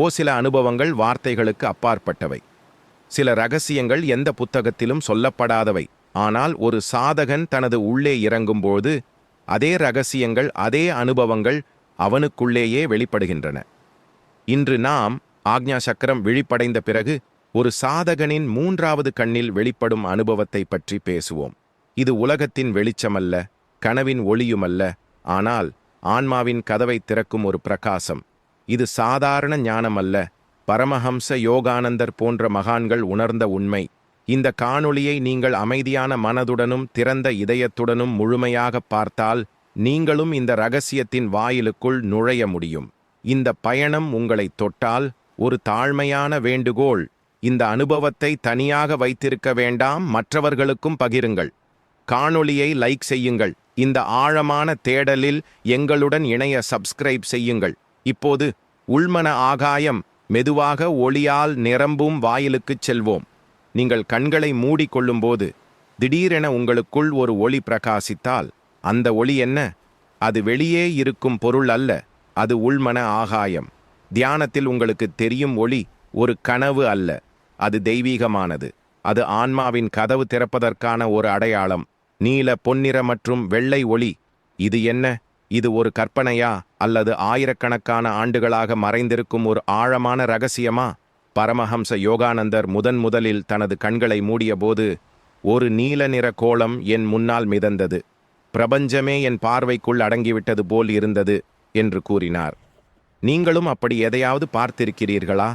ஓ சில அனுபவங்கள் வார்த்தைகளுக்கு அப்பாற்பட்டவை. சில ரகசியங்கள் எந்த புத்தகத்திலும் சொல்லப்படாதவை. ஆனால் ஒரு சாதகன் தனது உள்ளே இறங்கும்போது அதே ரகசியங்கள் அதே அனுபவங்கள் அவனுக்குள்ளேயே வெளிப்படுகின்றன. இன்று நாம் ஆக்ஞா சக்கரம் விழிப்படைந்த பிறகு ஒரு சாதகனின் மூன்றாவது கண்ணில் வெளிப்படும் அனுபவத்தை பற்றி பேசுவோம். இது உலகத்தின் வெளிச்சமல்ல கனவின் ஒளியுமல்ல ஆனால் ஆன்மாவின் கதவை திறக்கும் ஒரு பிரகாசம். இது சாதாரண ஞானமல்ல. பரமஹம்ச யோகானந்தர் போன்ற மகான்கள் உணர்ந்த உண்மை. இந்த காணொளியை நீங்கள் அமைதியான மனதுடனும் திறந்த இதயத்துடனும் முழுமையாக பார்த்தால் நீங்களும் இந்த ரகசியத்தின் வாயிலுக்குள் நுழைய முடியும். இந்த பயணம் உங்களை தொட்டால் ஒரு தாழ்மையான வேண்டுகோள். இந்த அனுபவத்தை தனியாக வைத்திருக்க வேண்டாம் மற்றவர்களுக்கும் பகிருங்கள். காணொளியை லைக் செய்யுங்கள். இந்த ஆழமான தேடலில் எங்களுடன் இணைய சப்ஸ்கிரைப் செய்யுங்கள். இப்போது உள்மன ஆகாயம் மெதுவாக ஒளியால் நிரம்பும் வாயிலுக்குச் செல்வோம். நீங்கள் கண்களை மூடிக்கொள்ளும்போது திடீரென உங்களுக்குள் ஒரு ஒளி பிரகாசித்தால் அந்த ஒளி என்ன? அது வெளியே இருக்கும் பொருள் அல்ல அது உள்மன ஆகாயம். தியானத்தில் உங்களுக்கு தெரியும் ஒளி ஒரு கனவு அல்ல அது தெய்வீகமானது. அது ஆன்மாவின் கதவு திறப்பதற்கான ஒரு அடையாளம். நீல பொன்னிற மற்றும் வெள்ளை ஒளி இது என்ன? இது ஒரு கற்பனையா? அல்லது ஆயிரக்கணக்கான ஆண்டுகளாக மறைந்திருக்கும் ஒரு ஆழமான ரகசியமா? பரமஹம்ச யோகானந்தர் முதன் முதலில் தனது கண்களை மூடியபோது ஒரு நீல நிற கோலம் என் முன்னால் மிதந்தது. பிரபஞ்சமே என் பார்வைக்குள் அடங்கிவிட்டது போல் இருந்தது என்று கூறினார். நீங்களும் அப்படி எதையாவது பார்த்திருக்கிறீர்களா?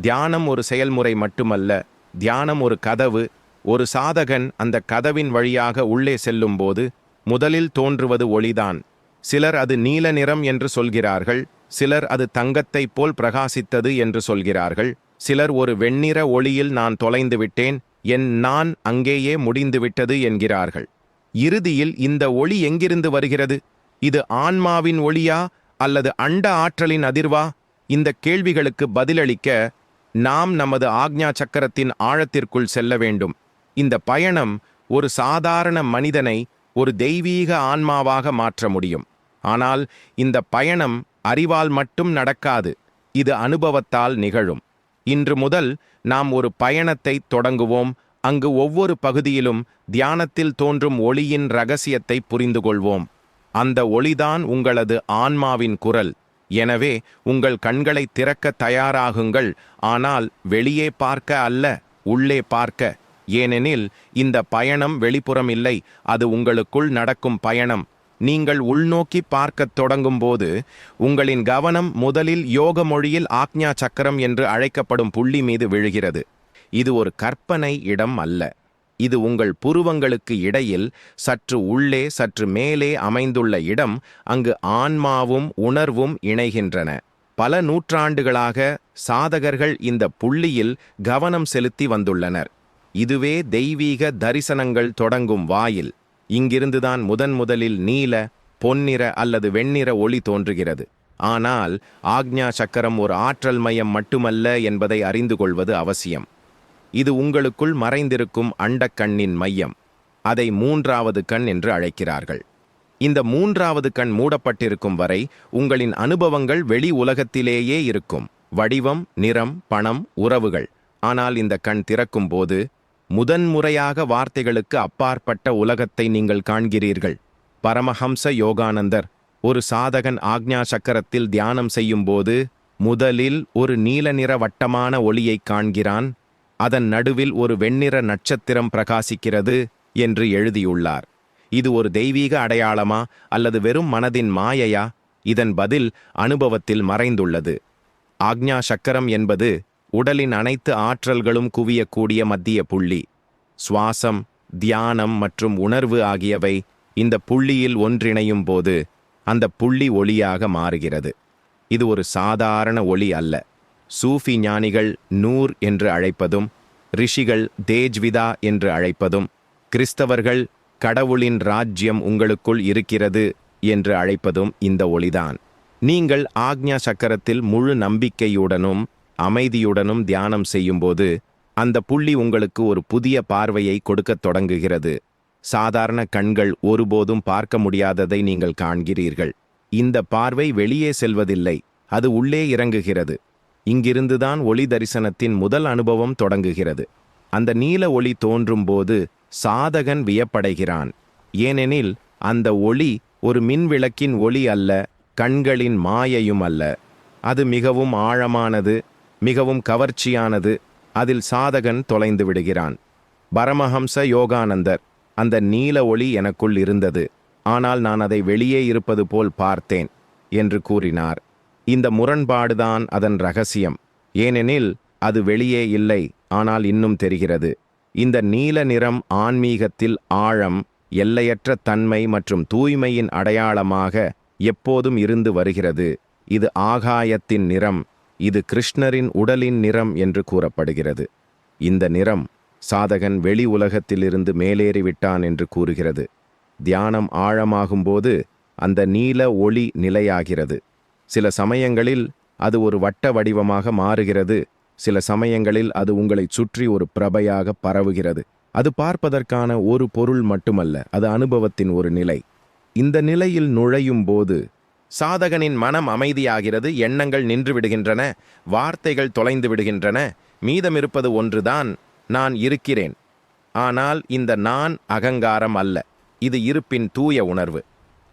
தியானம் ஒரு செயல்முறை மட்டுமல்ல. தியானம் ஒரு கதவு. ஒரு சாதகன் அந்த கதவின் வழியாக உள்ளே செல்லும்போது முதலில் தோன்றுவது ஒளிதான். சிலர் அது நீல நிறம் என்று சொல்கிறார்கள் சிலர் அது தங்கத்தைப் போல் பிரகாசித்தது என்று சொல்கிறார்கள் சிலர் ஒரு வெண்ணிற ஒளியில் நான் தொலைந்து விட்டேன் என் நான் அங்கேயே முடிந்துவிட்டது என்கிறார்கள். இறுதியில் இந்த ஒளி எங்கிருந்து வருகிறது? இது ஆன்மாவின் ஒளியா அல்லது அண்ட ஆற்றலின் அதிர்வா? இந்த கேள்விகளுக்கு பதிலளிக்க நாம் நமது ஆக்ஞா சக்கரத்தின் ஆழத்திற்குள் செல்ல வேண்டும். இந்த பயணம் ஒரு சாதாரண மனிதனை ஒரு தெய்வீக ஆன்மாவாக மாற்ற முடியும். ஆனால் இந்த பயணம் அறிவால் மட்டும் நடக்காது இது அனுபவத்தால் நிகழும். இன்று முதல் நாம் ஒரு பயணத்தை தொடங்குவோம் அங்கு ஒவ்வொரு பகுதியிலும் தியானத்தில் தோன்றும் ஒளியின் ரகசியத்தை புரிந்து கொள்வோம் அந்த ஒளிதான் உங்களது ஆன்மாவின் குரல். எனவே உங்கள் கண்களை திறக்க தயாராகுங்கள் ஆனால் வெளியே பார்க்க அல்ல உள்ளே பார்க்க. ஏனெனில் இந்த பயணம் வெளிப்புறம் இல்லை அது உங்களுக்குள் நடக்கும் பயணம். நீங்கள் உள்நோக்கி பார்க்கத் தொடங்கும்போது உங்களின் கவனம் முதலில் யோக மொழியில் ஆக்ஞா சக்கரம் என்று அழைக்கப்படும் புள்ளி மீது விழுகிறது. இது ஒரு கற்பனை இடம் அல்ல. இது உங்கள் புருவங்களுக்கு இடையில் சற்று உள்ளே சற்று மேலே அமைந்துள்ள இடம் அங்கு ஆன்மாவும் உணர்வும் இணைகின்றன. பல நூற்றாண்டுகளாக சாதகர்கள் இந்த புள்ளியில் கவனம் செலுத்தி வந்துள்ளனர். இதுவே தெய்வீக தரிசனங்கள் தொடங்கும் வாயில். இங்கிருந்துதான் முதன் முதலில் நீல பொன்னிற அல்லது வெண்ணிற ஒளி தோன்றுகிறது. ஆனால் ஆக்ஞா சக்கரம் ஒரு ஆற்றல் மையம் மட்டுமல்ல என்பதை அறிந்து கொள்வது அவசியம். இது உங்களுக்குள் மறைந்திருக்கும் அண்டக்கண்ணின் மையம். அதை மூன்றாவது கண் என்று அழைக்கிறார்கள். இந்த மூன்றாவது கண் மூடப்பட்டிருக்கும் வரை உங்களின் அனுபவங்கள் வெளி உலகத்திலேயே இருக்கும். வடிவம் நிறம் பணம் உறவுகள். ஆனால் இந்த கண் திறக்கும் போது முதன்முறையாக வார்த்தைகளுக்கு அப்பாற்பட்ட உலகத்தை நீங்கள் காண்கிறீர்கள். பரமஹம்ச யோகானந்தர் ஒரு சாதகன் ஆக்ஞா சக்கரத்தில் தியானம் செய்யும்போது முதலில் ஒரு நீல நிற வட்டமான ஒளியைக் காண்கிறான் அதன் நடுவில் ஒரு வெண்ணிற நட்சத்திரம் பிரகாசிக்கிறது என்று எழுதியுள்ளார். இது ஒரு தெய்வீக அடையாளமா அல்லது வெறும் மனதின் மாயையா? இதன் பதில் அனுபவத்தில் மறைந்துள்ளது. ஆக்ஞா சக்கரம் என்பது உடலின் அனைத்து ஆற்றல்களும் குவியக்கூடிய மத்திய புள்ளி. சுவாசம் தியானம் மற்றும் உணர்வு ஆகியவை இந்த புள்ளியில் ஒன்றிணையும் போது அந்த புள்ளி ஒளியாக மாறுகிறது. இது ஒரு சாதாரண ஒளி அல்ல. சூஃபி ஞானிகள் நூர் என்று அழைப்பதும் ரிஷிகள் தேஜ்விதா என்று அழைப்பதும் கிறிஸ்தவர்கள் கடவுளின் ராஜ்யம் உங்களுக்குள் இருக்கிறது என்று அழைப்பதும் இந்த ஒளிதான். நீங்கள் ஆக்ஞா சக்கரத்தில் முழு நம்பிக்கையுடனும் அமைதியுடனும் தியானம் செய்யும்போது அந்த புள்ளி உங்களுக்கு ஒரு புதிய பார்வையை கொடுக்கத் தொடங்குகிறது. சாதாரண கண்கள் ஒருபோதும் பார்க்க முடியாததை நீங்கள் காண்கிறீர்கள். இந்த பார்வை வெளியே செல்வதில்லை அது உள்ளே இறங்குகிறது. இங்கிருந்துதான் ஒளி தரிசனத்தின் முதல் அனுபவம் தொடங்குகிறது. அந்த நீல ஒளி தோன்றும்போது சாதகன் வியப்படைகிறான். ஏனெனில் அந்த ஒளி ஒரு மின்விளக்கின் ஒளி அல்ல கண்களின் மாயையும் அல்ல. அது மிகவும் ஆழமானது மிகவும் கவர்ச்சியானது. அதில் சாதகன் தொலைந்து விடுகிறான். பரமஹம்ச யோகானந்தர் அந்த நீல ஒளி எனக்குள் இருந்தது. ஆனால் நான் அதை வெளியே இருப்பது போல் பார்த்தேன் என்று கூறினார். இந்த முரண்பாடுதான் அதன் ரகசியம். ஏனெனில் அது வெளியே இல்லை ஆனால் இன்னும் தெரிகிறது. இந்த நீல நிறம் ஆன்மீகத்தில் ஆழம் எல்லையற்ற தன்மை மற்றும் தூய்மையின் அடையாளமாக எப்போதும் இருந்து வருகிறது. இது ஆகாயத்தின் நிறம் இது கிருஷ்ணரின் உடலின் நிறம் என்று கூறப்படுகிறது. இந்த நிறம் சாதகன் வெளி உலகத்திலிருந்து மேலேறிவிட்டான் என்று கூறுகிறது. தியானம் ஆழமாகும்போது அந்த நீல ஒளி நிலையாகிறது. சில சமயங்களில் அது ஒரு வட்ட வடிவமாக மாறுகிறது. சில சமயங்களில் அது உங்களைச் சுற்றி ஒரு பிரபையாக பரவுகிறது. அது பார்ப்பதற்கான ஒரு பொருள் மட்டுமல்ல அது அனுபவத்தின் ஒரு நிலை. இந்த நிலையில் நுழையும் போது சாதகனின் மனம் அமைதியாகிறது எண்ணங்கள் நின்று விடுகின்றன வார்த்தைகள் தொலைந்து விடுகின்றன மீதமிருப்பது ஒன்றுதான் நான் இருக்கிறேன். ஆனால் இந்த நான் அகங்காரம் அல்ல இது இருப்பின் தூய உணர்வு.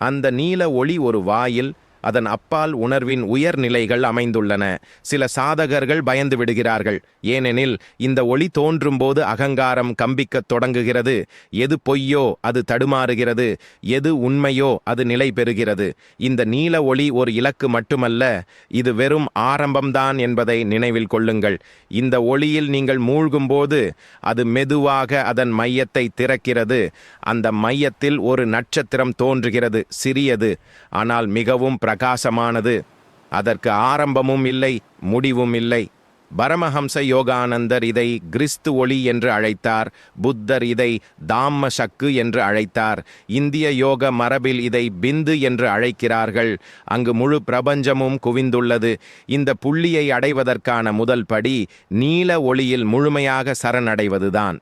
அந்த நீல ஒளி ஒரு வாயில் அதன் அப்பால் உணர்வின் உயர்நிலைகள் அமைந்துள்ளன. சில சாதகர்கள் பயந்து விடுகிறார்கள். ஏனெனில் இந்த ஒளி தோன்றும்போது அகங்காரம் கம்பிக்கத் தொடங்குகிறது. எது பொய்யோ அது தடுமாறுகிறது. எது உண்மையோ அது நிலை பெறுகிறது. இந்த நீல ஒளி ஒரு இலக்கு மட்டுமல்ல இது வெறும் ஆரம்பம்தான் என்பதை நினைவில் கொள்ளுங்கள். இந்த ஒளியில் நீங்கள் மூழ்கும்போது அது மெதுவாக அதன் மையத்தை திறக்கிறது. அந்த மையத்தில் ஒரு நட்சத்திரம் தோன்றுகிறது சிறியது. ஆனால் மிகவும் பிரகாசமானது. அதற்கு ஆரம்பமும் இல்லை முடிவும் இல்லை. பரமஹம்ச யோகானந்தர் இதை கிறிஸ்து ஒளி என்று அழைத்தார் புத்தர் இதை தாம்ம சக்கு என்று அழைத்தார். இந்திய யோக மரபில் இதை பிந்து என்று அழைக்கிறார்கள். அங்கு முழு பிரபஞ்சமும் குவிந்துள்ளது. இந்த புள்ளியை அடைவதற்கான முதல் படி நீல ஒளியில் முழுமையாக சரணடைவதுதான்.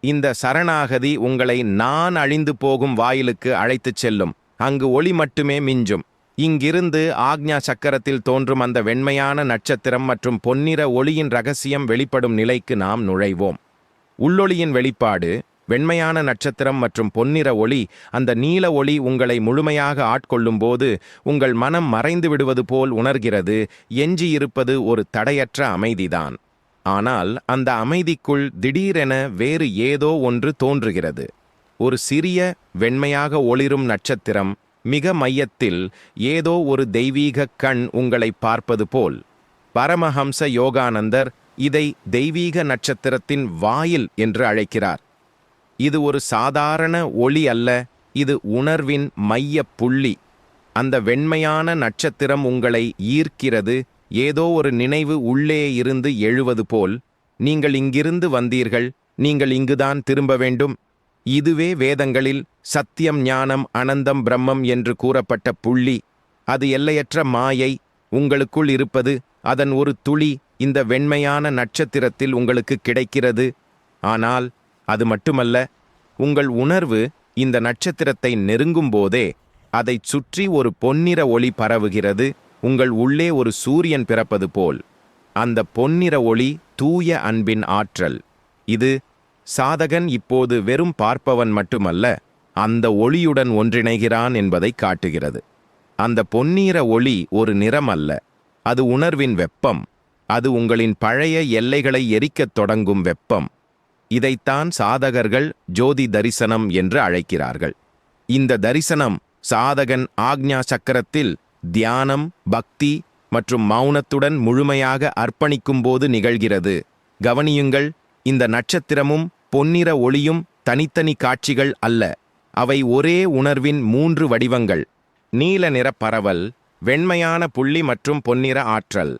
இந்த சரணாகதி உங்களை நான் அழிந்து போகும் வாயிலுக்கு அழைத்துச் செல்லும். அங்கு ஒளி மட்டுமே மிஞ்சும். இங்கிருந்து ஆக்ஞா சக்கரத்தில் தோன்றும் அந்த வெண்மையான நட்சத்திரம் மற்றும் பொன்னிற ஒளியின் ரகசியம் வெளிப்படும் நிலைக்கு நாம் நுழைவோம். உள்ளொளியின் வெளிப்பாடு வெண்மையான நட்சத்திரம் மற்றும் பொன்னிற ஒளி அந்த நீல ஒளி உங்களை முழுமையாக ஆட்கொள்ளும் போது உங்கள் மனம் மறைந்து விடுவது போல் உணர்கிறது எஞ்சியிருப்பது ஒரு தடையற்ற அமைதிதான். ஆனால் அந்த அமைதிக்குள் திடீரென வேறு ஏதோ ஒன்று தோன்றுகிறது. ஒரு சிறிய வெண்மையாக ஒளிரும் நட்சத்திரம் மிக மையத்தில் ஏதோ ஒரு தெய்வீக கண் உங்களை பார்ப்பது போல். பரமஹம்ச யோகானந்தர் இதை தெய்வீக நட்சத்திரத்தின் வாயில் என்று அழைக்கிறார். இது ஒரு சாதாரண ஒளி அல்ல இது உணர்வின் மைய புள்ளி. அந்த வெண்மையான நட்சத்திரம் உங்களை ஈர்க்கிறது ஏதோ ஒரு நினைவு உள்ளே இருந்து எழுவது போல். நீங்கள் இங்கிருந்து வந்தீர்கள் நீங்கள் இங்குதான் திரும்ப வேண்டும் இதுவே வேதங்களில் சத்தியம் ஞானம் அனந்தம் பிரம்மம் என்று கூறப்பட்ட புள்ளி. அது எல்லையற்ற மாயை. உங்களுக்குள் இருப்பது அதன் ஒரு துளி. இந்த வெண்மையான நட்சத்திரத்தில் உங்களுக்கு கிடைக்கிறது. ஆனால் அது மட்டுமல்ல உங்கள் உணர்வு இந்த நட்சத்திரத்தை நெருங்கும் போதே அதைச் சுற்றி ஒரு பொன்னிற ஒளி பரவுகிறது. உங்கள் உள்ளே ஒரு சூரியன் பிறப்பது போல். அந்த பொன்னிற ஒளி தூய அன்பின் ஆற்றல். இது சாதகன் இப்போது வெறும் பார்ப்பவன் மட்டுமல்ல அந்த ஒளியுடன் ஒன்றிணைகிறான் என்பதை காட்டுகிறது. அந்த பொன்னீர ஒளி ஒரு நிறம் அல்ல அது உணர்வின் வெப்பம். அது உங்களின் பழைய எல்லைகளை எரிக்கத் தொடங்கும் வெப்பம். இதைத்தான் சாதகர்கள் ஜோதி தரிசனம் என்று அழைக்கிறார்கள். இந்த தரிசனம் சாதகன் ஆக்ஞா சக்கரத்தில் தியானம் பக்தி மற்றும் மௌனத்துடன் முழுமையாக அர்ப்பணிக்கும்போது நிகழ்கிறது. கவனியுங்கள் இந்த நட்சத்திரமும் பொன்னிற ஒளியும் தனித்தனி காட்சிகள் அல்ல. அவை ஒரே உணர்வின் மூன்று வடிவங்கள். நீல நிற பரவல் வெண்மையான புள்ளி மற்றும் பொன்னிற ஆற்றல்.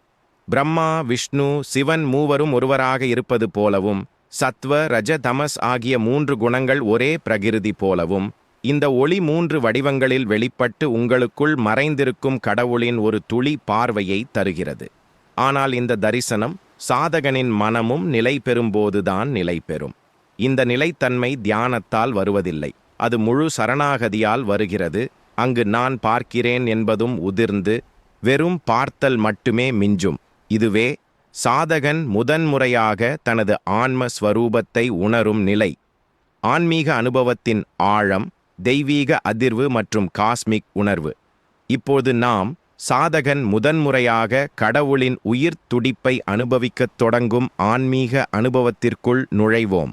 பிரம்மா விஷ்ணு சிவன் மூவரும் ஒருவராக இருப்பது போலவும் சத்வ ரஜ தமஸ் ஆகிய மூன்று குணங்கள் ஒரே பிரகிருதி போலவும் இந்த ஒளி மூன்று வடிவங்களில் வெளிப்பட்டு உங்களுக்குள் மறைந்திருக்கும் கடவுளின் ஒரு துளி பார்வையை தருகிறது. ஆனால் இந்த தரிசனம் சாதகனின் மனமும் நிலை பெறும்போதுதான் நிலை பெறும். இந்த நிலைத்தன்மை தியானத்தால் வருவதில்லை. அது முழு சரணாகதியால் வருகிறது. அங்கு நான் பார்க்கிறேன் என்பதும் உதிர்ந்து வெறும் பார்த்தல் மட்டுமே மிஞ்சும். இதுவே சாதகன் முதன்முறையாக தனது ஆன்ம ஸ்வரூபத்தை உணரும் நிலை. ஆன்மீக அனுபவத்தின் ஆழம் தெய்வீக அதிர்வு மற்றும் காஸ்மிக் உணர்வு. இப்போது நாம் சாதகன் முதன்முறையாக கடவுளின் உயிர் துடிப்பை அனுபவிக்கத் தொடங்கும் ஆன்மீக அனுபவத்திற்குள் நுழைவோம்.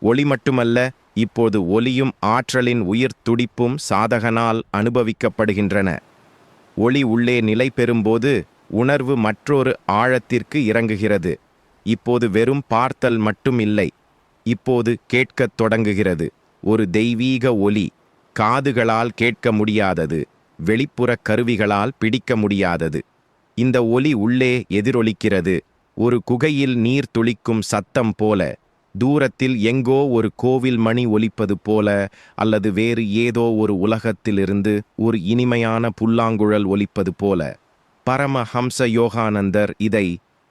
ஒளி மட்டுமல்ல இப்போது ஒளியும் ஆற்றலின் உயிர் துடிப்பும் சாதகனால் அனுபவிக்கப்படுகின்றன. ஒளி உள்ளே நிலை பெறும்போது உணர்வு மற்றொரு ஆழத்திற்கு இறங்குகிறது. இப்போது வெறும் பார்த்தல் மட்டும் இல்லை இப்போது கேட்கத் தொடங்குகிறது. ஒரு தெய்வீக ஒலி காதுகளால் கேட்க முடியாதது. வெளிப்புற கருவிகளால் பிடிக்க முடியாதது. இந்த ஒலி உள்ளே எதிரொலிக்கிறது. ஒரு குகையில் நீர் துளிக்கும் சத்தம் போல தூரத்தில் எங்கோ ஒரு கோவில் மணி ஒலிப்பது போல அல்லது வேறு ஏதோ ஒரு உலகத்திலிருந்து ஒரு இனிமையான புல்லாங்குழல் ஒலிப்பது போல. பரமஹம்ச யோகானந்தர் இதை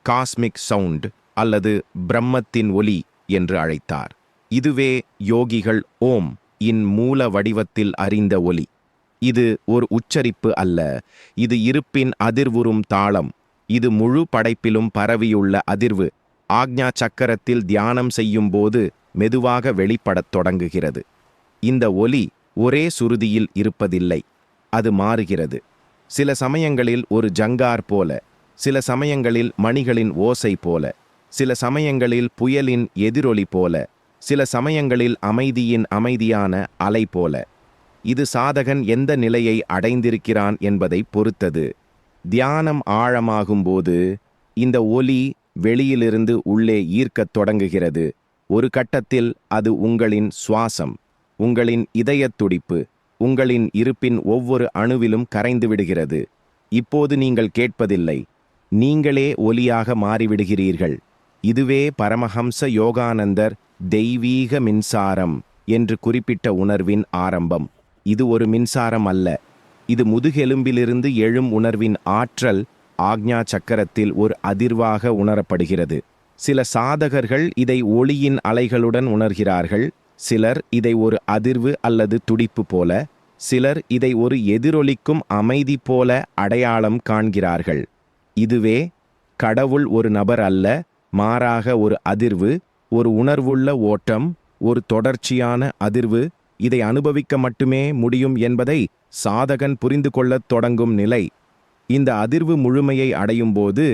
காஸ்மிக் சவுண்ட் அல்லது பிரம்மத்தின் ஒலி என்று அழைத்தார். இதுவே யோகிகள் ஓம் இன் மூல வடிவத்தில் அறிந்த ஒலி. இது ஒரு உச்சரிப்பு அல்ல. இது இருப்பின் அதிர்வுறும் தாளம். இது முழு படைப்பிலும் பரவியுள்ள அதிர்வு. ஆக்ஞா சக்கரத்தில் தியானம் செய்யும்போது மெதுவாக வெளிப்படத் தொடங்குகிறது. இந்த ஒலி ஒரே சுருதியில் இருப்பதில்லை. அது மாறுகிறது. சில சமயங்களில் ஒரு ஜங்கார் போல சில சமயங்களில் மணிகளின் ஓசை போல சில சமயங்களில் புயலின் எதிரொலி போல சில சமயங்களில் அமைதியின் அமைதியான அலை போல. இது சாதகன் எந்த நிலையை அடைந்திருக்கிறான் என்பதை பொறுத்தது. தியானம் ஆழமாகும்போது இந்த ஒலி வெளியிலிருந்து உள்ளே ஈர்க்கத் தொடங்குகிறது. ஒரு கட்டத்தில் அது உங்களின் சுவாசம் உங்களின் இதயத் துடிப்பு உங்களின் இருப்பின் ஒவ்வொரு அணுவிலும் கரைந்து விடுகிறது. இப்போது நீங்கள் கேட்பதில்லை. நீங்களே ஒலியாக மாறிவிடுகிறீர்கள். இதுவே பரமஹம்ச யோகானந்தர் தெய்வீக மின்சாரம் என்று குறிப்பிட்ட உணர்வின் ஆரம்பம். இது ஒரு மின்சாரம் அல்ல. இது முதுகெலும்பிலிருந்து எழும் உணர்வின் ஆற்றல் ஆக்ஞா சக்கரத்தில் ஒரு அதிர்வாக உணரப்படுகிறது. சில சாதகர்கள் இதை ஒளியின் அலைகளுடன் உணர்கிறார்கள். சிலர் இதை ஒரு அதிர்வு அல்லது துடிப்பு போல சிலர் இதை ஒரு எதிரொலிக்கும் அமைதி போல அடையாளம் காண்கிறார்கள். இதுவே கடவுள் ஒரு நபர் அல்ல மாறாக ஒரு அதிர்வு ஒரு உணர்வுள்ள ஓட்டம் ஒரு தொடர்ச்சியான அதிர்வு இதை அனுபவிக்க மட்டுமே முடியும் என்பதை சாதகன் புரிந்து கொள்ளத் தொடங்கும் நிலை. இந்த அதிர்வு முழுமையை அடையும்போது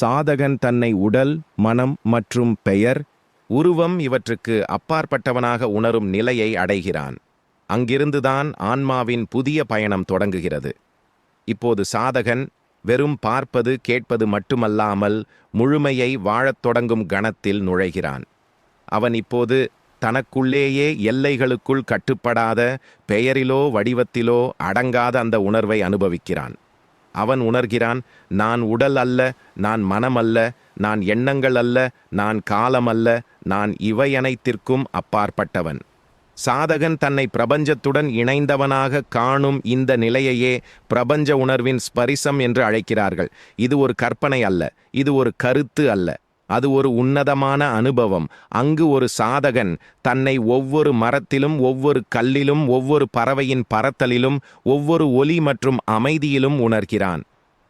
சாதகன் தன்னை உடல் மனம் மற்றும் பெயர் உருவம் இவற்றுக்கு அப்பாற்பட்டவனாக உணரும் நிலையை அடைகிறான். அங்கிருந்துதான் ஆன்மாவின் புதிய பயணம் தொடங்குகிறது. இப்போது சாதகன் வெறும் பார்ப்பது கேட்பது மட்டுமல்லாமல் முழுமையை வாழத் தொடங்கும் கணத்தில் நுழைகிறான். அவன் இப்போது தனக்குள்ளேயே எல்லைகளுக்குள் கட்டுப்படாத பெயரிலோ வடிவத்திலோ அடங்காத அந்த உணர்வை அனுபவிக்கிறான். அவன் உணர்கிறான் நான் உடல் அல்ல நான் மனம் அல்ல நான் எண்ணங்கள் அல்ல நான் காலம் அல்ல நான் இவையனைத்திற்கும் அப்பாற்பட்டவன். சாதகன் தன்னை பிரபஞ்சத்துடன் இணைந்தவனாக காணும் இந்த நிலையையே பிரபஞ்ச உணர்வின் ஸ்பரிசம் என்று அழைக்கிறார்கள். இது ஒரு கற்பனை அல்ல இது ஒரு கருத்து அல்ல. அது ஒரு உன்னதமான அனுபவம். அங்கு ஒரு சாதகன் தன்னை ஒவ்வொரு மரத்திலும் ஒவ்வொரு கல்லிலும் ஒவ்வொரு பறவையின் பறத்தலிலும் ஒவ்வொரு ஒலி மற்றும் அமைதியிலும் உணர்கிறான்.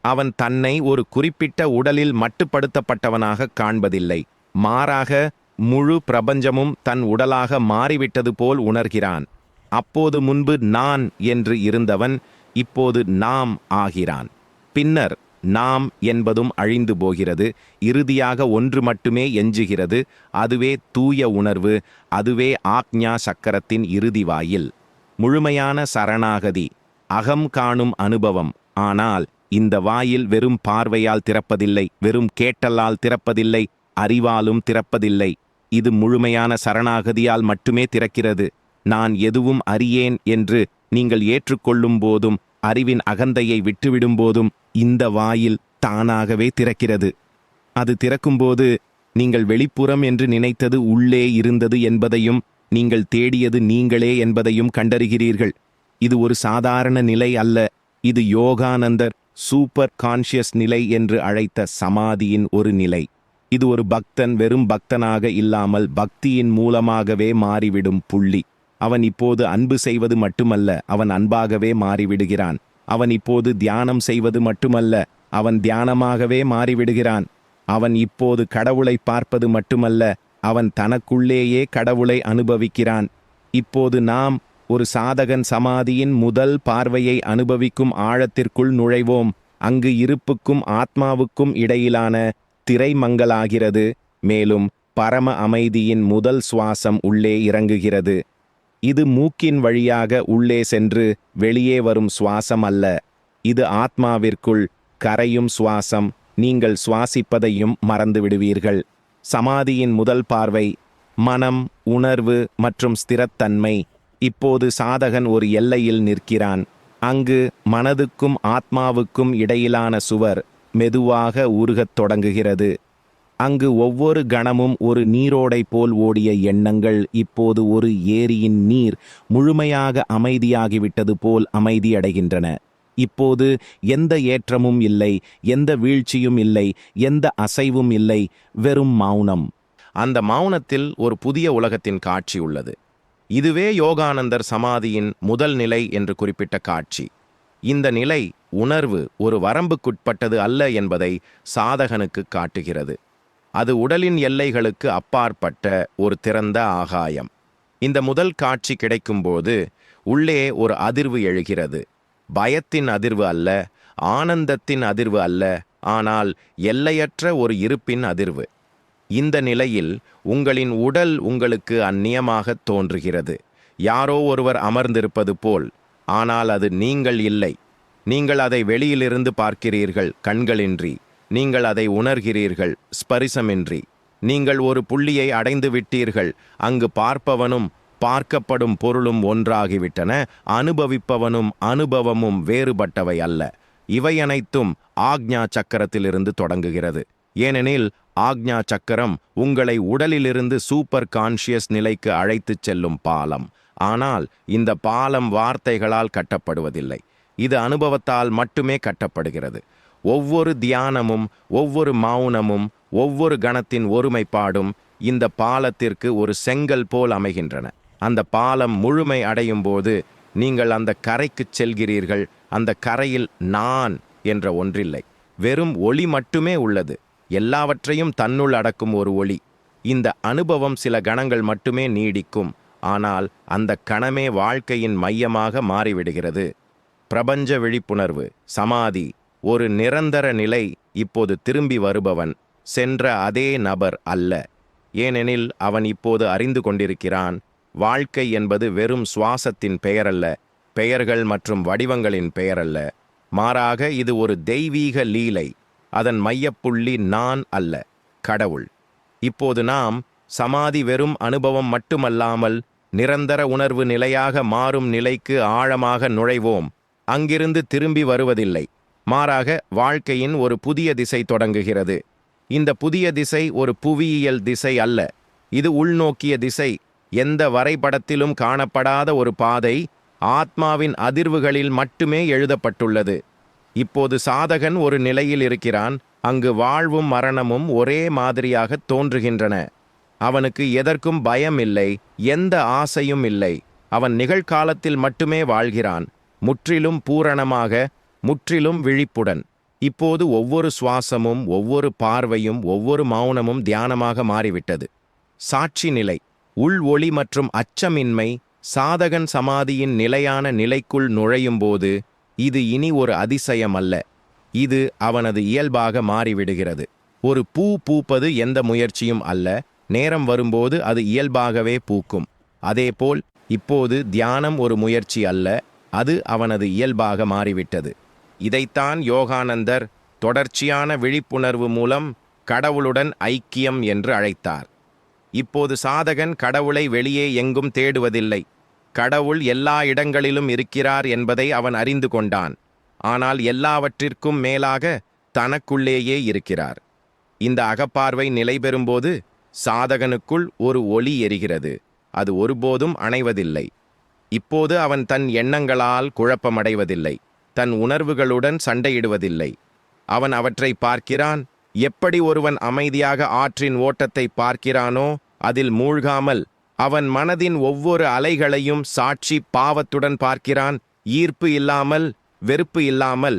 அவன் தன்னை ஒரு குறிப்பிட்ட உடலில் மட்டுப்படுத்தப்பட்டவனாக காண்பதில்லை. மாறாக முழு பிரபஞ்சமும் தன் உடலாக மாறிவிட்டது போல் உணர்கிறான். அப்போது முன்பு நான் என்று இருந்தவன் இப்போது நாம் ஆகிறான். பின்னர் நாம் என்பதும் அழிந்து போகிறது. இறுதியாக ஒன்று மட்டுமே எஞ்சுகிறது. அதுவே தூய உணர்வு அதுவே ஆக்ஞா சக்கரத்தின் இறுதி வாயில். முழுமையான சரணாகதி அகம் காணும் அனுபவம். ஆனால் இந்த வாயில் வெறும் பார்வையால் திறப்பதில்லை வெறும் கேட்டலால் திறப்பதில்லை அறிவாலும் திறப்பதில்லை. இது முழுமையான சரணாகதியால் மட்டுமே திறக்கிறது. நான் எதுவும் அறியேன் என்று நீங்கள் ஏற்றுக்கொள்ளும் போதும் அறிவின் அகந்தையை விட்டுவிடும் போதும் இந்த வாயில் தானாகவே திறக்கிறது. அது திறக்கும்போது நீங்கள் வெளிப்புறம் என்று நினைத்தது உள்ளே இருந்தது என்பதையும் நீங்கள் தேடியது நீங்களே என்பதையும் கண்டறிகிறீர்கள். இது ஒரு சாதாரண நிலை அல்ல. இது யோகானந்தர் சூப்பர் கான்ஷியஸ் நிலை என்று அழைத்த சமாதியின் ஒரு நிலை. இது ஒரு பக்தன் வெறும் பக்தனாக இல்லாமல் பக்தியின் மூலமாகவே மாறிவிடும் புள்ளி. அவன் இப்போது அன்பு செய்வது மட்டுமல்ல அவன் அன்பாகவே மாறிவிடுகிறான். அவன் இப்போது தியானம் செய்வது மட்டுமல்ல அவன் தியானமாகவே மாறிவிடுகிறான். அவன் இப்போது கடவுளை பார்ப்பது மட்டுமல்ல அவன் தனக்குள்ளேயே கடவுளை அனுபவிக்கிறான். இப்போது நாம் ஒரு சாதகன் சமாதியின் முதல் பார்வையை அனுபவிக்கும் ஆழத்திற்குள் நுழைவோம். அங்கு இருப்புக்கும் ஆத்மாவுக்கும் இடையிலான திரைமங்கலாகிறது மேலும் பரம அமைதியின் முதல் சுவாசம் உள்ளே இறங்குகிறது. இது மூக்கின் வழியாக உள்ளே சென்று வெளியே வரும் சுவாசம் அல்ல. இது ஆத்மாவிற்குள் கரையும் சுவாசம். நீங்கள் சுவாசிப்பதையும் மறந்து விடுவீர்கள் சமாதியின் முதல் பார்வை மனம் உணர்வு மற்றும் ஸ்திரத்தன்மை. இப்போது சாதகன் ஒரு எல்லையில் நிற்கிறான். அங்கு மனதுக்கும் ஆத்மாவுக்கும் இடையிலான சுவர் மெதுவாக உருகத் தொடங்குகிறது. அங்கு ஒவ்வொரு கணமும் ஒரு நீரோடை போல் ஓடிய எண்ணங்கள் இப்போது ஒரு ஏரியின் நீர் முழுமையாக அமைதியாகிவிட்டது போல் அமைதியடைகின்றன. இப்போது எந்த ஏற்றமும் இல்லை எந்த வீழ்ச்சியும் இல்லை எந்த அசைவும் இல்லை வெறும் மௌனம். அந்த மௌனத்தில் ஒரு புதிய உலகத்தின் காட்சி உள்ளது. இதுவே யோகானந்தர் சமாதியின் முதல் நிலை என்று குறிப்பிட்ட காட்சி. இந்த நிலை உணர்வு ஒரு வரம்புக்குட்பட்டது அல்ல என்பதை சாதகனுக்கு காட்டுகிறது. அது உடலின் எல்லைகளுக்கு அப்பாற்பட்ட ஒரு திறந்த ஆகாயம். இந்த முதல் காட்சி கிடைக்கும்போது உள்ளே ஒரு அதிர்வு எழுகிறது. பயத்தின் அதிர்வு அல்ல ஆனந்தத்தின் அதிர்வு அல்ல ஆனால் எல்லையற்ற ஒரு இருப்பின் அதிர்வு. இந்த நிலையில் உங்களின் உடல் உங்களுக்கு அந்நியமாகத் தோன்றுகிறது. யாரோ ஒருவர் அமர்ந்திருப்பது போல் ஆனால் அது நீங்கள் இல்லை. நீங்கள் அதை வெளியிலிருந்து பார்க்கிறீர்கள் கண்களின்றி. நீங்கள் அதை உணர்கிறீர்கள் ஸ்பரிசமின்றி. நீங்கள் ஒரு புள்ளியை அடைந்து விட்டீர்கள் அங்கு பார்ப்பவனும் பார்க்கப்படும் பொருளும் ஒன்றாகிவிட்டன அனுபவிப்பவனும் அனுபவமும் வேறுபட்டவை அல்ல. இவை அனைத்தும் ஆக்ஞா சக்கரத்திலிருந்து தொடங்குகிறது. ஏனெனில் ஆக்ஞா சக்கரம் உங்களை உடலிலிருந்து சூப்பர் கான்ஷியஸ் நிலைக்கு அழைத்துச் செல்லும் பாலம். ஆனால் இந்த பாலம் வார்த்தைகளால் கட்டப்படுவதில்லை. இது அனுபவத்தால் மட்டுமே கட்டப்படுகிறது. ஒவ்வொரு தியானமும் ஒவ்வொரு மௌனமும் ஒவ்வொரு கணத்தின் ஒருமைப்பாடும் இந்த பாலத்திற்கு ஒரு செங்கல் போல் அமைகின்றன. அந்த பாலம் முழுமை அடையும் போது நீங்கள் அந்த கரைக்குச் செல்கிறீர்கள். அந்த கரையில் நான் என்ற ஒன்றில்லை. வெறும் ஒளி மட்டுமே உள்ளது. எல்லாவற்றையும் தன்னுள் அடக்கும் ஒரு ஒளி. இந்த அனுபவம் சில கணங்கள் மட்டுமே நீடிக்கும். ஆனால் அந்த கணமே வாழ்க்கையின் மையமாக மாறிவிடுகிறது. பிரபஞ்ச விழிப்புணர்வு சமாதி ஒரு நிரந்தர நிலை இப்போது திரும்பி வருபவன் சென்ற அதே நபர் அல்ல. ஏனெனில் அவன் இப்போது அறிந்து கொண்டிருக்கிறான் வாழ்க்கை என்பது வெறும் சுவாசத்தின் பெயரல்ல பெயர்கள் மற்றும் வடிவங்களின் பெயரல்ல. மாறாக இது ஒரு தெய்வீக லீலை அதன் மையப்புள்ளி நான் அல்ல கடவுள். இப்போது நாம் சமாதி வெறும் அனுபவம் மட்டுமல்லாமல் நிரந்தர உணர்வு நிலையாக மாறும் நிலைக்கு ஆழமாக நுழைவோம் அங்கிருந்து திரும்பி வருவதில்லை. மாறாக வாழ்க்கையின் ஒரு புதிய திசை தொடங்குகிறது. இந்த புதிய திசை ஒரு புவியியல் திசை அல்ல. இது உள்நோக்கிய திசை. எந்த வரைபடத்திலும் காணப்படாத ஒரு பாதை ஆத்மாவின் அதிர்வுகளில் மட்டுமே எழுதப்பட்டுள்ளது. இப்போது சாதகன் ஒரு நிலையில் இருக்கிறான். அங்கு வாழ்வும் மரணமும் ஒரே மாதிரியாக தோன்றுகின்றன. அவனுக்கு எதற்கும் பயம் இல்லை எந்த ஆசையும் இல்லை. அவன் நிகழ்காலத்தில் மட்டுமே வாழ்கிறான். முற்றிலும் பூரணமாக முற்றிலும் விழிப்புடன். இப்போது ஒவ்வொரு சுவாசமும் ஒவ்வொரு பார்வையும் ஒவ்வொரு மௌனமும் தியானமாக மாறிவிட்டது. சாட்சி நிலை. உள் ஒளி மற்றும் அச்சமின்மை சாதகன் சமாதியின் நிலையான நிலைக்குள் நுழையும்போது இது இனி ஒரு அதிசயம் அல்ல இது அவனது இயல்பாக மாறிவிடுகிறது. ஒரு பூ பூப்பது எந்த முயற்சியும் அல்ல. நேரம் வரும்போது அது இயல்பாகவே பூக்கும். அதேபோல் இப்போது தியானம் ஒரு முயற்சி அல்ல. அது அவனது இயல்பாக மாறிவிட்டது. இதைத்தான் யோகானந்தர் தொடர்ச்சியான விழிப்புணர்வு மூலம் கடவுளுடன் ஐக்கியம் என்று அழைத்தார். இப்போது சாதகன் கடவுளை வெளியே எங்கும் தேடுவதில்லை. கடவுள் எல்லா இடங்களிலும் இருக்கிறார் என்பதை அவன் அறிந்து கொண்டான். ஆனால் எல்லாவற்றிற்கும் மேலாக தனக்குள்ளேயே இருக்கிறார். இந்த அகப்பார்வை நிலை பெறும்போது சாதகனுக்குள் ஒரு ஒளி எரிகிறது. அது ஒருபோதும் அணைவதில்லை. இப்போது அவன் தன் எண்ணங்களால் குழப்பமடைவதில்லை. தன் உணர்வுகளுடன் சண்டையிடுவதில்லை. அவன் அவற்றை பார்க்கிறான். எப்படி ஒருவன் அமைதியாக ஆற்றின் ஓட்டத்தை பார்க்கிறானோ அதில் மூழ்காமல் அவன் மனதின் ஒவ்வொரு அலைகளையும் சாட்சி பாவத்துடன் பார்க்கிறான். ஈர்ப்பு இல்லாமல் வெறுப்பு இல்லாமல்.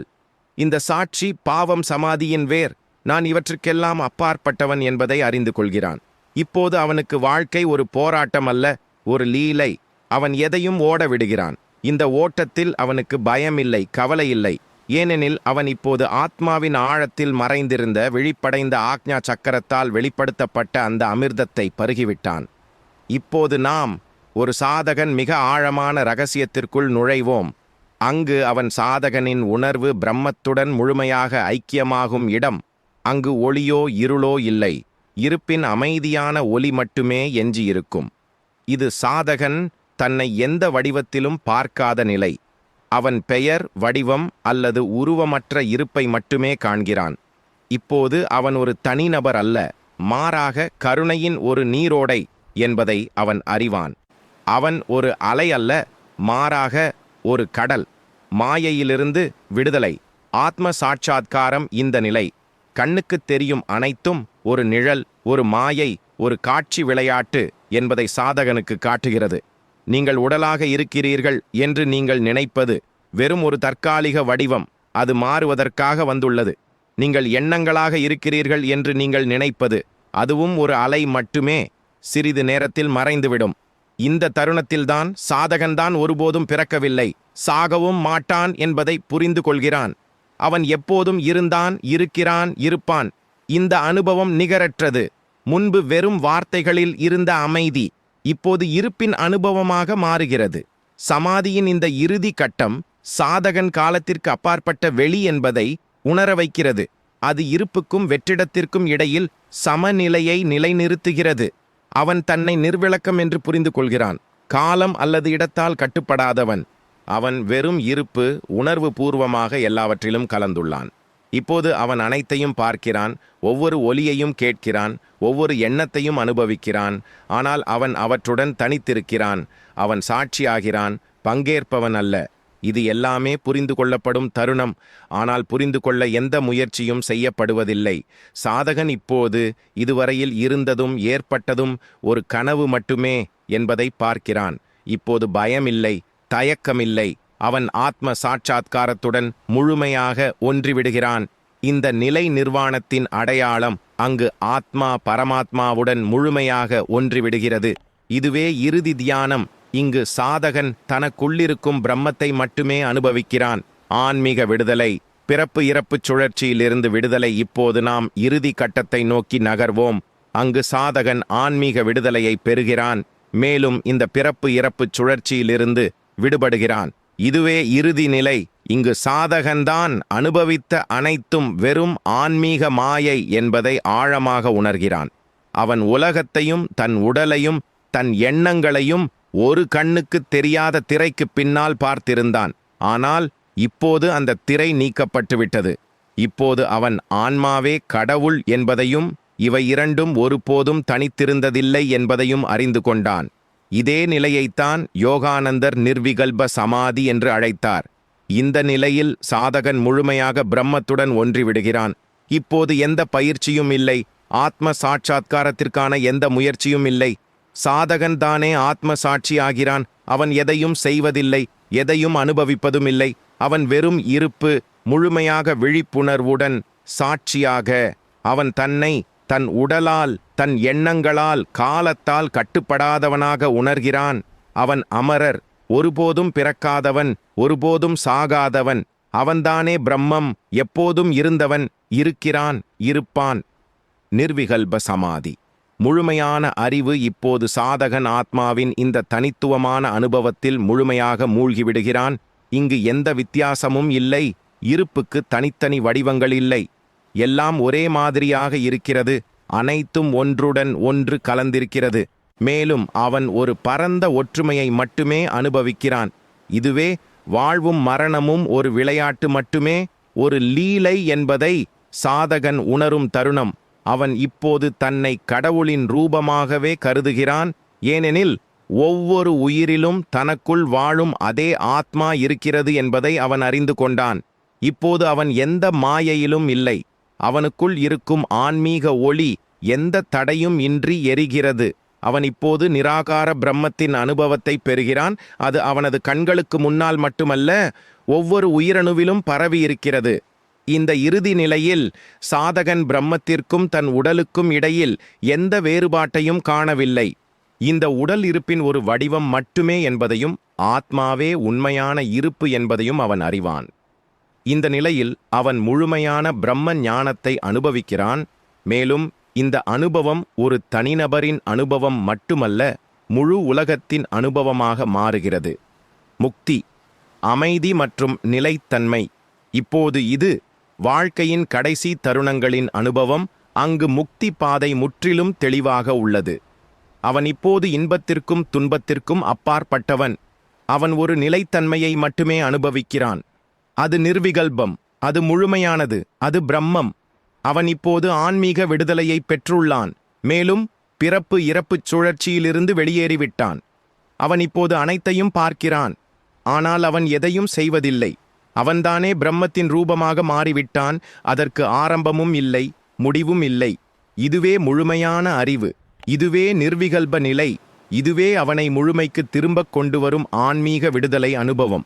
இந்த சாட்சி பாவம் சமாதியின் வேர். நான் இவற்றுக்கெல்லாம் அப்பாற்பட்டவன் என்பதை அறிந்து கொள்கிறான். இப்போது அவனுக்கு வாழ்க்கை ஒரு போராட்டம் அல்ல ஒரு லீலை. அவன் எதையும் ஓட விடுகிறான். இந்த ஓட்டத்தில் அவனுக்கு பயமில்லை கவலை இல்லை ஏனெனில் அவன் இப்போது ஆத்மாவின் ஆழத்தில் மறைந்திருந்த விழிப்படைந்த ஆக்ஞா சக்கரத்தால் வெளிப்படுத்தப்பட்ட அந்த அமிர்தத்தை பருகிவிட்டான். இப்போது நாம் ஒரு சாதகன் மிக ஆழமான ரகசியத்திற்குள் நுழைவோம். அங்கு அவன் சாதகனின் உணர்வு பிரம்மத்துடன் முழுமையாக ஐக்கியமாகும் இடம். அங்கு ஒளியோ இருளோ இல்லை. இருப்பின் அமைதியான ஒலி மட்டுமே எஞ்சியிருக்கும். இது சாதகன் தன்னை எந்த வடிவத்திலும் பார்க்காத நிலை. அவன் பெயர் வடிவம் அல்லது உருவமற்ற இருப்பை மட்டுமே காண்கிறான். இப்போது அவன் ஒரு தனிநபர் அல்ல மாறாக கருணையின் ஒரு நீரோடை என்பதை அவன் அறிவான். அவன் ஒரு அலை அல்ல மாறாக ஒரு கடல் மாயையிலிருந்து விடுதலை ஆத்ம சாட்சாத்காரம் இந்த நிலை. கண்ணுக்குத் தெரியும் அனைத்தும் ஒரு நிழல் ஒரு மாயை ஒரு காட்சி விளையாட்டு என்பதை சாதகனுக்கு காட்டுகிறது. நீங்கள் உடலாக இருக்கிறீர்கள் என்று நீங்கள் நினைப்பது வெறும் ஒரு தற்காலிக வடிவம் அது மாறுவதற்காக வந்துள்ளது. நீங்கள் எண்ணங்களாக இருக்கிறீர்கள் என்று நீங்கள் நினைப்பது அதுவும் ஒரு அலை மட்டுமே சிறிது நேரத்தில் மறைந்துவிடும். இந்த தருணத்தில்தான் சாதகன்தான் ஒருபோதும் பிறக்கவில்லை சாகவும் மாட்டான் என்பதை புரிந்து கொள்கிறான். அவன் எப்போதும் இருந்தான் இருக்கிறான் இருப்பான். இந்த அனுபவம் நிகரற்றது. முன்பு வெறும் வார்த்தைகளில் இருந்த அமைதி இப்போது இருப்பின் அனுபவமாக மாறுகிறது. சமாதியின் இந்த இறுதி கட்டம் சாதகன் காலத்திற்கு அப்பாற்பட்ட வெளி என்பதை உணர வைக்கிறது. அது இருப்புக்கும் வெற்றிடத்திற்கும் இடையில் சமநிலையை நிலைநிறுத்துகிறது. அவன் தன்னை நிர்விளக்கம் என்று புரிந்து கொள்கிறான். காலம் அல்லது இடத்தால் கட்டுப்படாதவன். அவன் வெறும் இருப்பு உணர்வு பூர்வமாக எல்லாவற்றிலும் கலந்துள்ளான். இப்போது அவன் அனைத்தையும் பார்க்கிறான் ஒவ்வொரு ஒலியையும் கேட்கிறான் ஒவ்வொரு எண்ணத்தையும் அனுபவிக்கிறான். ஆனால் அவன் அவற்றுடன் தனித்திருக்கிறான் அவன் சாட்சியாகிறான் பங்கேற்பவன் அல்ல. இது எல்லாமே புரிந்து கொள்ளப்படும் தருணம். ஆனால் புரிந்து கொள்ள எந்த முயற்சியும் செய்யப்படுவதில்லை. சாதகன் இப்போது இதுவரையில் இருந்ததும் ஏற்பட்டதும் ஒரு கனவு மட்டுமே என்பதை பார்க்கிறான். இப்போது பயமில்லை தயக்கமில்லை. அவன் ஆத்ம சாட்சாத்காரத்துடன் முழுமையாக ஒன்றிவிடுகிறான். இந்த நிலை நிர்வாணத்தின் அடையாளம் அங்கு ஆத்மா பரமாத்மாவுடன் முழுமையாக ஒன்றிவிடுகிறது. இதுவே இறுதி தியானம். இங்கு சாதகன் தனக்குள்ளிருக்கும் பிரம்மத்தை மட்டுமே அனுபவிக்கிறான். ஆன்மீக விடுதலை பிறப்பு இறப்புச் சுழற்சியிலிருந்து விடுதலை இப்போது நாம் இறுதி கட்டத்தை நோக்கி நகர்வோம். அங்கு சாதகன் ஆன்மீக விடுதலையை பெறுகிறான். மேலும் இந்த பிறப்பு இறப்புச் சுழற்சியிலிருந்து விடுபடுகிறான். இதுவே இறுதி நிலை. இங்கு சாதகன்தான் அனுபவித்த அனைத்தும் வெறும் ஆன்மீக மாயை என்பதை ஆழமாக உணர்கிறான். அவன் உலகத்தையும் தன் உடலையும் தன் எண்ணங்களையும் ஒரு கண்ணுக்கு தெரியாத திரைக்கு பின்னால் பார்த்திருந்தான். ஆனால் இப்போது அந்த திரை நீக்கப்பட்டுவிட்டது. இப்போது அவன் ஆன்மாவே கடவுள் என்பதையும் இவை இரண்டும் ஒருபோதும் தனித்திருந்ததில்லை என்பதையும் அறிந்து கொண்டான். இதே நிலையைத்தான் யோகானந்தர் நிர்விகல்ப சமாதி என்று அழைத்தார். இந்த நிலையில் சாதகன் முழுமையாக பிரம்மத்துடன் ஒன்றிவிடுகிறான். இப்போது எந்த பயிற்சியும் இல்லை. ஆத்ம சாட்சாத்காரத்திற்கான எந்த முயற்சியும் இல்லை. சாதகன் தானே ஆத்ம சாட்சி ஆகிறான். அவன் எதையும் செய்வதில்லை. எதையும் அனுபவிப்பதும் இல்லை. அவன் வெறும் இருப்பு முழுமையாக விழிப்புணர்வுடன் சாட்சியாக அவன் தன்னை தன் உடலால் தன் எண்ணங்களால் காலத்தால் கட்டுப்படாதவனாக உணர்கிறான். அவன் அமரர் ஒருபோதும் பிறக்காதவன் ஒருபோதும் சாகாதவன். அவன்தானே பிரம்மம் எப்போதும் இருந்தவன் இருக்கிறான் இருப்பான். நிர்விகல்ப சமாதி. முழுமையான அறிவு இப்போது சாதகன் ஆத்மாவின் இந்த தனித்துவமான அனுபவத்தில் முழுமையாக மூழ்கிவிடுகிறான். இங்கு எந்த வித்தியாசமும் இல்லை இருப்புக்கு தனித்தனி வடிவங்கள் இல்லை. எல்லாம் ஒரே மாதிரியாக இருக்கிறது. அனைத்தும் ஒன்றுடன் ஒன்று கலந்திருக்கிறது. மேலும் அவன் ஒரு பரந்த ஒற்றுமையை மட்டுமே அனுபவிக்கிறான். இதுவே வாழ்வும் மரணமும் ஒரு விளையாட்டு மட்டுமே ஒரு லீலை என்பதை சாதகன் உணரும் தருணம். அவன் இப்போது தன்னை கடவுளின் ரூபமாகவே கருதுகிறான். ஏனெனில் ஒவ்வொரு உயிரிலும் தனக்குள் வாழும் அதே ஆத்மா இருக்கிறது என்பதை அவன் அறிந்து கொண்டான். இப்போது அவன் எந்த மாயையிலும் இல்லை. அவனுக்குள் இருக்கும் ஆன்மீக ஒளி எந்த தடையும் இன்றி எரிகிறது. அவன் இப்போது நிராகார பிரம்மத்தின் அனுபவத்தை பெறுகிறான். அது அவனது கண்களுக்கு முன்னால் மட்டுமல்ல ஒவ்வொரு உயிரணுவிலும் பரவி இருக்கிறது இந்த இறுதி நிலையில் சாதகன் பிரம்மத்திற்கும் தன் உடலுக்கும் இடையில் எந்த வேறுபாட்டையும் காணவில்லை. இந்த உடல் இருப்பின் ஒரு வடிவம் மட்டுமே என்பதையும் ஆத்மாவே உண்மையான இருப்பு என்பதையும் அவன் அறிவான். இந்த நிலையில் அவன் முழுமையான பிரம்ம ஞானத்தை அனுபவிக்கிறான். மேலும் இந்த அனுபவம் ஒரு தனிநபரின் அனுபவம் மட்டுமல்ல முழு உலகத்தின் அனுபவமாக மாறுகிறது. முக்தி அமைதி மற்றும் நிலைத்தன்மை. இப்போது இது வாழ்க்கையின் கடைசி தருணங்களின் அனுபவம் அங்கு முக்தி பாதை முற்றிலும் தெளிவாக உள்ளது. அவன் இப்போது இன்பத்திற்கும் துன்பத்திற்கும் அப்பாற்பட்டவன். அவன் ஒரு நிலைத்தன்மையை மட்டுமே அனுபவிக்கிறான். அது நிர்விகல்பம் அது முழுமையானது அது பிரம்மம். அவன் இப்போது ஆன்மீக விடுதலையை பெற்றுள்ளான். மேலும் பிறப்பு இறப்புச் சுழற்சியிலிருந்து வெளியேறிவிட்டான். அவன் இப்போது அனைத்தையும் பார்க்கிறான். ஆனால் அவன் எதையும் செய்வதில்லை. அவன்தானே பிரம்மத்தின் ரூபமாக மாறிவிட்டான். அதற்கு ஆரம்பமும் இல்லை முடிவும் இல்லை. இதுவே முழுமையான அறிவு. இதுவே நிர்விகல்ப நிலை. இதுவே அவனை முழுமைக்கு திரும்பக் கொண்டு வரும் ஆன்மீக விடுதலை அனுபவம்.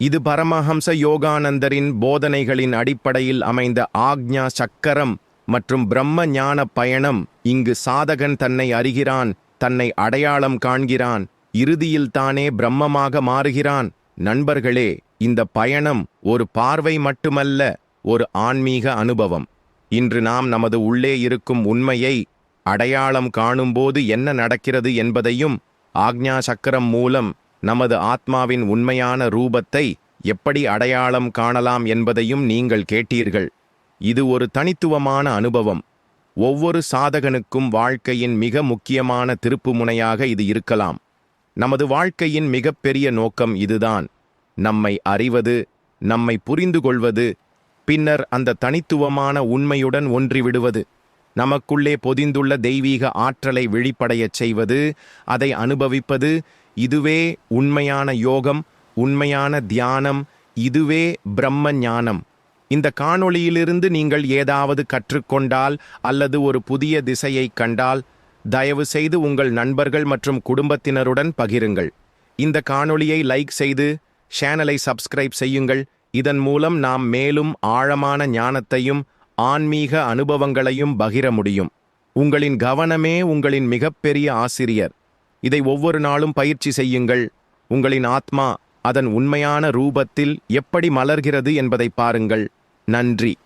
இது பரமஹம்ச யோகானந்தரின் போதனைகளின் அடிப்படையில் அமைந்த ஆக்ஞா சக்கரம் மற்றும் பிரம்ம ஞான பயணம். இங்கு சாதகன் தன்னை அறிகிறான் தன்னை அடையாளம் காண்கிறான் இறுதியில் தானே பிரம்மமாக மாறுகிறான். நண்பர்களே இந்த பயணம் ஒரு பார்வை மட்டுமல்ல ஒரு ஆன்மீக அனுபவம். இன்று நாம் நமது உள்ளே இருக்கும் உண்மையை அடையாளம் காணும்போது என்ன நடக்கிறது என்பதையும் ஆக்ஞா சக்கரம் மூலம் நமது ஆத்மாவின் உண்மையான ரூபத்தை எப்படி அடையாளம் காணலாம் என்பதையும் நீங்கள் கேட்டீர்கள். இது ஒரு தனித்துவமான அனுபவம். ஒவ்வொரு சாதகனுக்கும் வாழ்க்கையின் மிக முக்கியமான திருப்புமுனையாக இது இருக்கலாம். நமது வாழ்க்கையின் மிகப்பெரிய நோக்கம் இதுதான். நம்மை அறிவது நம்மை புரிந்து கொள்வது பின்னர் அந்த தனித்துவமான உண்மையுடன் ஒன்றிவிடுவது. நமக்குள்ளே பொதிந்துள்ள தெய்வீக ஆற்றலை விழிப்படையச் செய்வது அதை அனுபவிப்பது இதுவே உண்மையான யோகம் உண்மையான தியானம் இதுவே பிரம்ம ஞானம். இந்த காணொளியிலிருந்து நீங்கள் ஏதாவது கற்றுக்கொண்டால் அல்லது ஒரு புதிய திசையை கண்டால் தயவு செய்து உங்கள் நண்பர்கள் மற்றும் குடும்பத்தினருடன் பகிருங்கள். இந்த காணொளியை லைக் செய்து சேனலை சப்ஸ்கிரைப் செய்யுங்கள். இதன் மூலம் நாம் மேலும் ஆழமான ஞானத்தையும் ஆன்மீக அனுபவங்களையும் பகிர முடியும். உங்களின் கவனமே உங்களின் மிகப்பெரிய ஆசிரியர். இதை ஒவ்வொரு நாளும் பயிற்சி செய்யுங்கள். உங்களின் ஆத்மா அதன் உண்மையான ரூபத்தில் எப்படி மலர்கிறது என்பதை பாருங்கள். நன்றி.